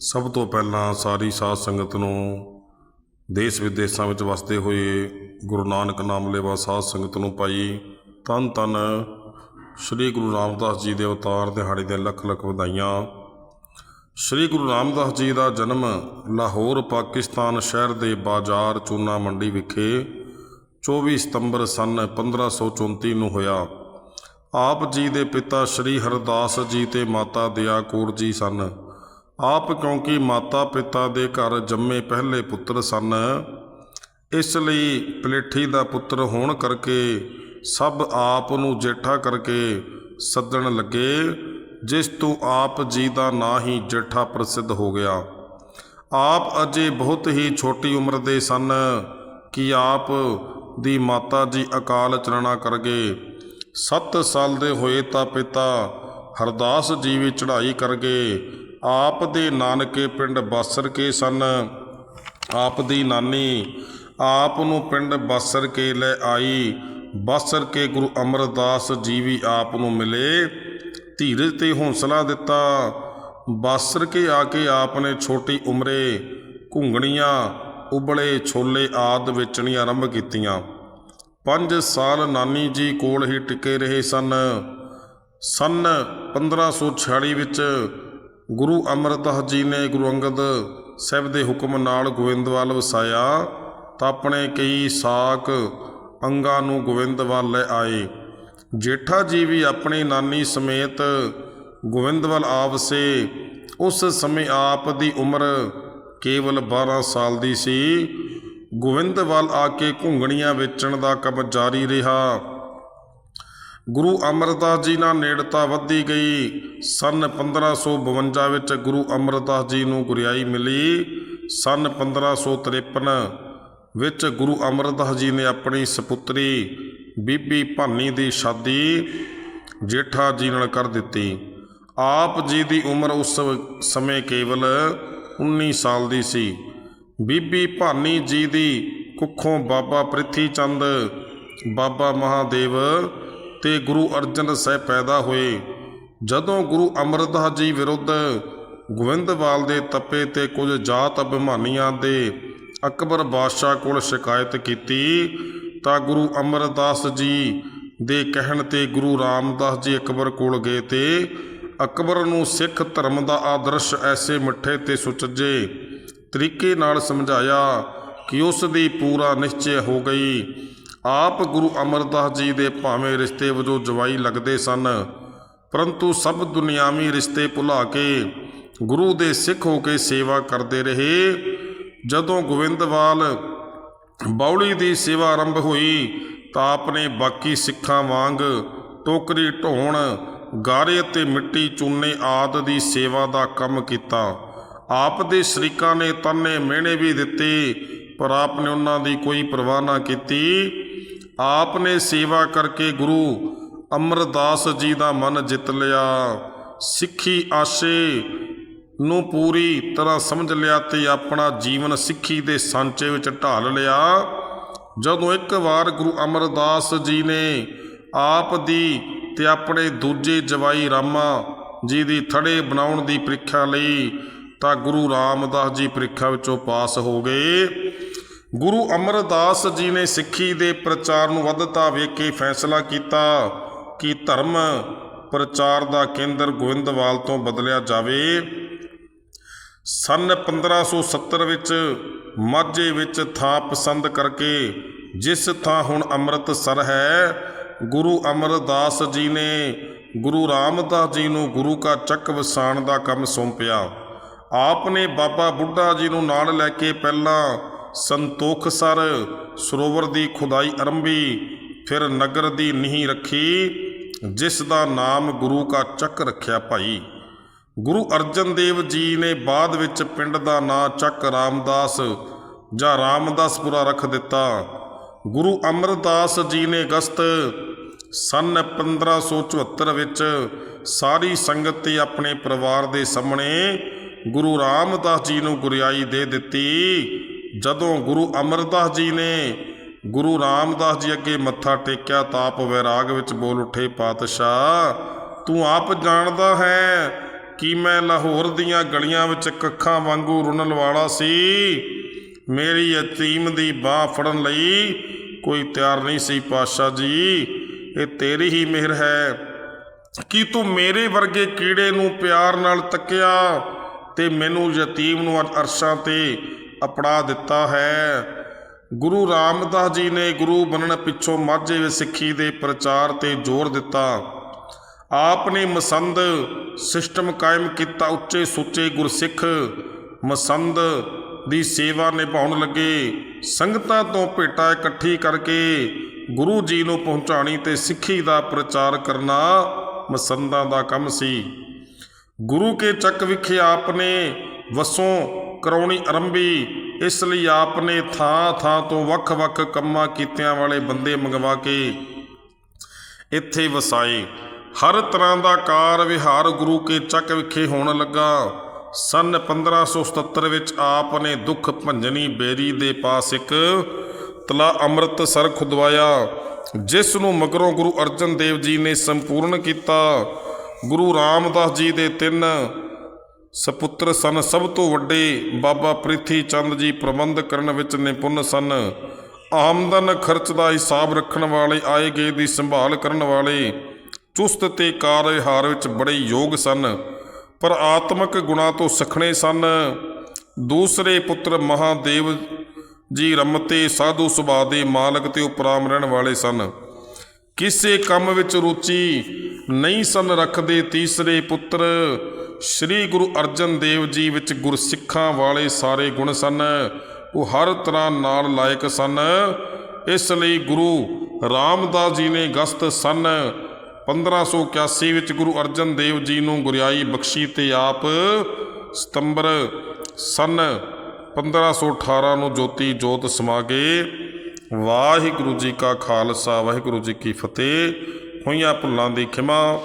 ਸਭ ਤੋਂ ਪਹਿਲਾਂ ਸਾਰੀ ਸਾਧ ਸੰਗਤ ਨੂੰ ਦੇਸ਼ ਵਿਦੇਸ਼ਾਂ ਵਿੱਚ ਵਸਦੇ ਹੋਏ ਗੁਰੂ ਨਾਨਕ ਨਾਮ ਲੈਵਾ ਸਾਧ ਸੰਗਤ ਨੂੰ ਪਾਈ ਤਨ ਤਨ ਸ੍ਰੀ ਗੁਰੂ ਰਾਮਦਾਸ ਜੀ ਦੇ ਅਵਤਾਰ ਦਿਹਾੜੇ ਦੀਆਂ ਲੱਖ ਲੱਖ ਵਧਾਈਆਂ। ਸ੍ਰੀ ਗੁਰੂ ਰਾਮਦਾਸ ਜੀ ਦਾ ਜਨਮ ਲਾਹੌਰ, ਪਾਕਿਸਤਾਨ ਸ਼ਹਿਰ ਦੇ ਬਾਜ਼ਾਰ ਚੂਨਾ ਮੰਡੀ ਵਿਖੇ 24 ਸਤੰਬਰ ਸਨ 1534 ਨੂੰ ਹੋਇਆ। ਆਪ ਜੀ ਦੇ ਪਿਤਾ ਸ੍ਰੀ ਹਰਦਾਸ ਜੀ ਤੇ ਮਾਤਾ ਦਿਆ ਕੌਰ ਜੀ ਸਨ। ਆਪ ਕਿਉਂਕਿ ਮਾਤਾ ਪਿਤਾ ਦੇ ਘਰ ਜੰਮੇ ਪਹਿਲੇ ਪੁੱਤਰ ਸਨ, ਇਸ ਲਈ ਪਲੇਠੀ ਦਾ ਪੁੱਤਰ ਹੋਣ ਕਰਕੇ ਸਭ ਆਪ ਨੂੰ ਜੇਠਾ ਕਰਕੇ ਸੱਦਣ ਲੱਗੇ, ਜਿਸ ਤੋਂ ਆਪ ਜੀ ਦਾ ਨਾਂ ਹੀ ਜੇਠਾ ਪ੍ਰਸਿੱਧ ਹੋ ਗਿਆ। ਆਪ ਅਜੇ ਬਹੁਤ ਹੀ ਛੋਟੀ ਉਮਰ ਦੇ ਸਨ ਕਿ ਆਪ ਦੀ ਮਾਤਾ ਜੀ ਅਕਾਲ ਚਰਣਾ ਕਰ ਗਏ। 7 ਸਾਲ ਦੇ ਹੋਏ ਤਾਂ ਪਿਤਾ ਹਰਦਾਸ ਜੀ ਵੀ ਚੜ੍ਹਾਈ ਕਰ ਗਏ ਆਪ ਦੇ ਨਾਨਕੇ ਪਿੰਡ ਬਾਸਰ ਕੇ ਸਨ। ਆਪ ਦੀ ਨਾਨੀ ਆਪ ਨੂੰ ਪਿੰਡ ਬਾਸਰ ਕੇ ਲੈ ਆਈ। ਬਾਸਰ ਕੇ ਗੁਰੂ ਅਮਰਦਾਸ ਜੀ ਵੀ ਆਪ ਨੂੰ ਮਿਲੇ। ਧੀਰਜ ਤੇ ਹੌਸਲਾ ਦਿੱਤਾ। ਬਾਸਰ ਕੇ ਆ ਕੇ ਆਪ ਨੇ ਛੋਟੀ ਉਮਰੇ ਘੁੰਗਣੀਆਂ, ਉਬਲੇ ਛੋਲੇ ਆਦ ਵੇਚਣੀਆਂ ਆਰੰਭ ਕੀਤੀਆਂ। ਪੰਜ ਸਾਲ ਨਾਨੀ ਜੀ ਕੋਲ ਹੀ ਟਿਕੇ ਰਹੇ ਸਨ। ਸਨ 1546 ਵਿੱਚ ਗੁਰੂ ਅਮਰਦਾਸ ਜੀ ਨੇ ਗੁਰੂ ਅੰਗਦ ਸਾਹਿਬ ਦੇ ਹੁਕਮ ਨਾਲ ਗੋਇੰਦਵਾਲ ਵਸਾਇਆ ਤਾਂ ਆਪਣੇ ਕਈ ਸਾਕ ਅੰਗਾਂ ਨੂੰ ਗੋਇੰਦਵਾਲ ਲੈ ਆਏ। ਜੇਠਾ ਜੀ ਵੀ ਆਪਣੀ ਨਾਨੀ ਸਮੇਤ ਗੋਇੰਦਵਾਲ ਆਵਸੇ ਉਸ ਸਮੇਂ ਆਪ ਦੀ ਉਮਰ ਕੇਵਲ 12 ਸਾਲ ਦੀ ਸੀ। ਗੋਵਿੰਦਵਾਲ ਆ ਕੇ ਘੁੰਗਣੀਆਂ ਵੇਚਣ ਦਾ ਕੰਮ ਜਾਰੀ ਰਿਹਾ। ਗੁਰੂ ਅਮਰਦਾਸ ਜੀ ਨਾਲ ਨੇੜਤਾ ਵੱਧਦੀ ਗਈ। ਸਨ 1552 ਵਿੱਚ ਗੁਰੂ ਅਮਰਦਾਸ ਜੀ ਨੂੰ ਗੁਰਿਆਈ ਮਿਲੀ। ਸਨ 1553 ਵਿੱਚ ਗੁਰੂ ਅਮਰਦਾਸ ਜੀ ਨੇ ਆਪਣੀ ਸਪੁੱਤਰੀ ਬੀਬੀ ਭਾਨੀ ਦੀ ਸ਼ਾਦੀ ਜੇਠਾ ਜੀ ਨਾਲ ਕਰ ਦਿੱਤੀ। ਆਪ ਜੀ ਦੀ ਉਮਰ ਉਸ ਸਮੇਂ ਕੇਵਲ 19 ਸਾਲ ਦੀ ਸੀ। ਬੀਬੀ ਭਾਨੀ ਜੀ ਦੀ ਕੁੱਖੋਂ ਬਾਬਾ ਪ੍ਰਿਥੀ ਚੰਦ, ਬਾਬਾ ਮਹਾਦੇਵ ਤੇ ਗੁਰੂ ਅਰਜਨ ਸਾਹਿਬ ਪੈਦਾ ਹੋਏ। ਜਦੋਂ ਗੁਰੂ ਅਮਰਦਾਸ ਜੀ ਵਿਰੁੱਧ ਗੋਵਿੰਦਵਾਲ ਦੇ ਤੱਪੇ ਤੇ ਕੁਝ ਜਾਤ ਅਭਿਮਾਨੀਆਂ ਦੇ ਅਕਬਰ ਬਾਦਸ਼ਾਹ ਕੋਲ ਸ਼ਿਕਾਇਤ ਕੀਤੀ, ਤਾਂ ਗੁਰੂ ਅਮਰਦਾਸ ਜੀ ਦੇ ਕਹਿਣ ਤੇ ਗੁਰੂ ਰਾਮਦਾਸ ਜੀ ਅਕਬਰ ਕੋਲ ਗਏ ਤੇ ਅਕਬਰ ਨੂੰ ਸਿੱਖ ਧਰਮ ਦਾ ਆਦਰਸ਼ ਐਸੇ ਮਿੱਠੇ ਤੇ ਸੁਚੱਜੇ ਤਰੀਕੇ ਨਾਲ ਸਮਝਾਇਆ ਕਿ ਉਸ ਦੀ ਪੂਰਾ ਨਿਸ਼ਚੈ ਹੋ ਗਈ। ਆਪ ਗੁਰੂ ਅਮਰਦਾਸ ਜੀ ਦੇ ਭਾਵੇਂ ਰਿਸ਼ਤੇ ਵਜੋਂ ਜਵਾਈ ਲੱਗਦੇ ਸਨ, ਪਰੰਤੂ ਸਭ ਦੁਨਿਆਵੀ ਰਿਸ਼ਤੇ ਭੁਲਾ ਕੇ ਗੁਰੂ ਦੇ ਸਿੱਖ ਹੋ ਕੇ ਸੇਵਾ ਕਰਦੇ ਰਹੇ। ਜਦੋਂ ਗੋਵਿੰਦਵਾਲ ਬੌਲੀ ਦੀ ਸੇਵਾ ਆਰੰਭ ਹੋਈ, ਤਾਂ ਆਪਨੇ ਬਾਕੀ ਸਿੱਖਾਂ ਵਾਂਗ ਟੋਕਰੀ ਢੋਣ, ਗਾਰੇ ਅਤੇ ਮਿੱਟੀ ਚੂਨੇ ਆਦ ਦੀ ਸੇਵਾ ਦਾ ਕੰਮ ਕੀਤਾ। ਆਪ ਦੇ ਸ਼ਰੀਕਾਂ ਨੇ ਤਾਨੇ ਮਿਹਣੇ ਵੀ ਦਿੱਤੇ, ਪਰ ਆਪ ਨੇ ਉਹਨਾਂ ਦੀ ਕੋਈ ਪਰਵਾਹ ਨਾ ਕੀਤੀ। ਆਪ ਨੇ ਸੇਵਾ ਕਰਕੇ ਗੁਰੂ ਅਮਰਦਾਸ ਜੀ ਦਾ ਮਨ ਜਿੱਤ ਲਿਆ। ਸਿੱਖੀ ਆਸ਼ੇ ਨੂੰ ਪੂਰੀ ਤਰ੍ਹਾਂ ਸਮਝ ਲਿਆ ਤੇ ਆਪਣਾ ਜੀਵਨ ਸਿੱਖੀ ਦੇ ਸਾਂਚੇ ਵਿੱਚ ਢਾਲ ਲਿਆ। ਜਦੋਂ ਇੱਕ ਵਾਰ ਗੁਰੂ ਅਮਰਦਾਸ ਜੀ ਨੇ ਆਪ ਦੀ ਤੇ ਆਪਣੇ ਦੂਜੇ ਜਵਾਈ ਰਾਮਾ ਜੀ ਦੀ ਥੜੇ ਬਣਾਉਣ ਦੀ ਪ੍ਰੀਖਿਆ ਲਈ ਤਾਂ ਗੁਰੂ ਰਾਮਦਾਸ ਜੀ ਪ੍ਰੀਖਿਆ ਵਿੱਚੋਂ ਪਾਸ ਹੋ ਗਏ। ਗੁਰੂ ਅਮਰਦਾਸ ਜੀ ਨੇ ਸਿੱਖੀ ਦੇ ਪ੍ਰਚਾਰ ਨੂੰ ਵੱਧਤਾ ਵੇਖ ਕੇ ਫੈਸਲਾ ਕੀਤਾ ਕਿ ਧਰਮ ਪ੍ਰਚਾਰ ਦਾ ਕੇਂਦਰ ਗੋਇੰਦਵਾਲ ਤੋਂ ਬਦਲਿਆ ਜਾਵੇ। ਸਨ 1570 ਵਿੱਚ ਮਾਝੇ ਵਿੱਚ ਥਾਂ ਪਸੰਦ ਕਰਕੇ ਜਿਸ ਥਾਂ ਹੁਣ ਅੰਮ੍ਰਿਤਸਰ ਹੈ, ਗੁਰੂ ਅਮਰਦਾਸ ਜੀ ਨੇ ਗੁਰੂ ਰਾਮਦਾਸ ਜੀ ਨੂੰ ਗੁਰੂ ਕਾ ਚੱਕ ਵਸਾਣ ਦਾ ਕੰਮ ਸੌਂਪਿਆ। ਆਪ ਨੇ ਬਾਬਾ ਬੁੱਢਾ ਜੀ ਨੂੰ ਨਾਲ ਲੈ ਕੇ ਪਹਿਲਾਂ ਸੰਤੋਖਸਰ ਸਰੋਵਰ ਦੀ ਖੁਦਾਈ ਆਰੰਭੀ ਫਿਰ ਨਗਰ ਦੀ ਨੀਂਹ ਰੱਖੀ, ਜਿਸ ਦਾ ਨਾਮ ਗੁਰੂ ਕਾ ਚੱਕ ਰੱਖਿਆ ਭਾਈ। ਗੁਰੂ ਅਰਜਨ ਦੇਵ ਜੀ ਨੇ ਬਾਅਦ ਵਿੱਚ ਪਿੰਡ ਦਾ ਨਾਂ ਚੱਕ ਰਾਮਦਾਸ, ਜਾਂ ਰਾਮਦਾਸਪੁਰਾ ਰੱਖ ਦਿੱਤਾ। ਗੁਰੂ ਅਮਰਦਾਸ ਜੀ ਨੇ ਅਗਸਤ ਸਨ 1574 ਵਿੱਚ ਸਾਰੀ ਸੰਗਤ ਤੇ ਆਪਣੇ ਪਰਿਵਾਰ ਦੇ ਸਾਹਮਣੇ ਗੁਰੂ ਰਾਮਦਾਸ ਜੀ ਨੂੰ ਗੁਰਿਆਈ ਦੇ ਦਿੱਤੀ। ਜਦੋਂ ਗੁਰੂ ਅਮਰਦਾਸ ਜੀ ਨੇ ਗੁਰੂ ਰਾਮਦਾਸ ਜੀ ਅੱਗੇ ਮੱਥਾ ਟੇਕਿਆ ਤਾਂ ਆਪ ਵੈਰਾਗ ਵਿੱਚ ਬੋਲ ਉੱਠੇ, ਪਾਤਸ਼ਾਹ, ਤੂੰ ਆਪ ਜਾਣਦਾ ਹੈ ਕਿ ਮੈਂ ਲਾਹੌਰ ਦੀਆਂ ਗਲੀਆਂ ਵਿੱਚ ਕੱਖਾਂ ਵਾਂਗੂ ਰੁਣਨ ਵਾਲਾ ਸੀ। ਮੇਰੀ ਯਤੀਮ ਦੀ ਬਾਹ ਫੜਨ ਲਈ ਕੋਈ ਤਿਆਰ ਨਹੀਂ ਸੀ। ਪਾਤਸ਼ਾਹ ਜੀ, ਇਹ ਤੇਰੀ ਹੀ ਮਿਹਰ ਹੈ ਕਿ ਤੂੰ ਮੇਰੇ ਵਰਗੇ ਕੀੜੇ ਨੂੰ ਪਿਆਰ ਨਾਲ ਤੱਕਿਆ ਤੇ ਮੈਨੂੰ ਯਤੀਮ ਨੂੰ ਅਰਸ਼ਾਂ ਤੇ ਅਪੜਾ ਦਿੱਤਾ ਹੈ। ਗੁਰੂ ਰਾਮਦਾਸ ਜੀ ਨੇ ਗੁਰੂ ਬਣਨ ਪਿੱਛੋਂ ਮਾਝੇ ਵਿੱਚ ਸਿੱਖੀ ਦੇ ਪ੍ਰਚਾਰ ਤੇ ਜ਼ੋਰ ਦਿੱਤਾ। ਆਪ ਨੇ ਮਸੰਦ ਸਿਸਟਮ ਕਾਇਮ ਕੀਤਾ ਉੱਚੇ ਸੁੱਚੇ ਗੁਰਸਿੱਖ। ਮਸੰਦ ਦੀ ਸੇਵਾ ਨਿਭਾਉਣ ਲੱਗੇ। ਸੰਗਤਾਂ ਤੋਂ ਭੇਟਾ ਇਕੱਠੀ ਕਰਕੇ ਗੁਰੂ ਜੀ ਨੂੰ ਪਹੁੰਚਾਣੀ ਤੇ ਸਿੱਖੀ ਦਾ ਪ੍ਰਚਾਰ ਕਰਨਾ ਮਸੰਦਾਂ ਦਾ ਕੰਮ ਸੀ। ਗੁਰੂ ਕੇ ਚੱਕ ਵਿਖੇ ਆਪ ਨੇ ਵਸੋਂ ਕਰਾਉਣੀ ਆਰੰਭੀ। ਇਸ ਲਈ ਆਪ ਨੇ ਥਾਂ ਥਾਂ ਤੋਂ ਵੱਖ-ਵੱਖ ਕੰਮਾਂ ਕੀਤਿਆਂ ਵਾਲੇ ਬੰਦੇ ਮੰਗਵਾ ਕੇ ਇੱਥੇ ਵਸਾਏ। ਹਰ ਤਰ੍ਹਾਂ ਦਾ ਕਾਰ ਵਿਹਾਰ ਗੁਰੂ ਕੇ ਚੱਕ ਵਿਖੇ ਹੋਣ ਲੱਗਾ। ਸਨ 1577 ਵਿੱਚ ਆਪ ਨੇ ਦੁੱਖ ਭੰਜਨੀ ਬੇਰੀ ਦੇ ਪਾਸ ਇੱਕ ਤਲਾ ਅੰਮ੍ਰਿਤ ਸਰ ਖੁਦਵਾਇਆ, ਜਿਸ ਨੂੰ ਮਗਰੋਂ ਗੁਰੂ ਅਰਜਨ ਦੇਵ ਜੀ ਨੇ ਸੰਪੂਰਨ ਕੀਤਾ। ਗੁਰੂ ਰਾਮਦਾਸ ਜੀ ਦੇ ਤਿੰਨ ਸਪੁੱਤਰ ਸਨ, ਸਭ ਤੋਂ ਵੱਡੇ ਬਾਬਾ ਪ੍ਰਿਥੀ ਚੰਦ ਜੀ ਪ੍ਰਬੰਧ ਕਰਨ ਵਿੱਚ ਨਿਪੁੰਨ ਸਨ। ਆਮਦਨ ਖਰਚ ਦਾ ਹਿਸਾਬ ਰੱਖਣ ਵਾਲੇ, ਆਏ ਗਏ ਦੀ ਸੰਭਾਲ ਕਰਨ ਵਾਲੇ ਚੁਸਤ ਤੇ ਕਾਰ ਵਿਹਾਰ ਵਿੱਚ ਬੜੇ ਯੋਗ ਸਨ। ਪਰ ਆਤਮਿਕ ਗੁਣਾ ਤੋਂ ਸਖਣੇ ਸਨ। ਦੂਸਰੇ ਪੁੱਤਰ ਮਹਾਦੇਵ ਜੀ ਰਮਤੇ ਸਾਧੂ ਸੁਭਾਅ ਦੇ ਮਾਲਕ ਤੇ ਉਪਰਾਮ ਰਹਿਣ ਵਾਲੇ ਸਨ। ਕਿਸੇ ਕੰਮ ਵਿੱਚ ਰੁਚੀ ਨਹੀਂ ਸਨ ਰੱਖਦੇ, ਤੀਸਰੇ ਪੁੱਤਰ ਸ੍ਰੀ ਗੁਰੂ ਅਰਜਨ ਦੇਵ ਜੀ ਵਿੱਚ ਗੁਰਸਿੱਖਾਂ ਵਾਲੇ ਸਾਰੇ ਗੁਣ ਸਨ। ਉਹ ਹਰ ਤਰ੍ਹਾਂ ਨਾਲ ਲਾਇਕ ਸਨ। ਇਸ ਲਈ ਗੁਰੂ ਰਾਮਦਾਸ ਜੀ ਨੇ ਗਸਤ ਸਨ। 1581 ਵਿੱਚ ਗੁਰੂ ਅਰਜਨ ਦੇਵ ਜੀ ਨੂੰ ਗੁਰਿਆਈ ਬਖਸ਼ੀ ਤੇ ਆਪ ਸਤੰਬਰ ਸਨ। 1518 ਨੂੰ ਜੋਤੀ ਜੋਤ ਸਮਾ ਗਏ ਵਾਹਿਗੁਰੂ ਜੀ ਕਾ ਖਾਲਸਾ, ਵਾਹਿਗੁਰੂ ਜੀ ਕੀ ਫਤਿਹ। ਹੋਈਆਂ ਭੁੱਲਾਂ ਦੀ ਖਿਮਾ।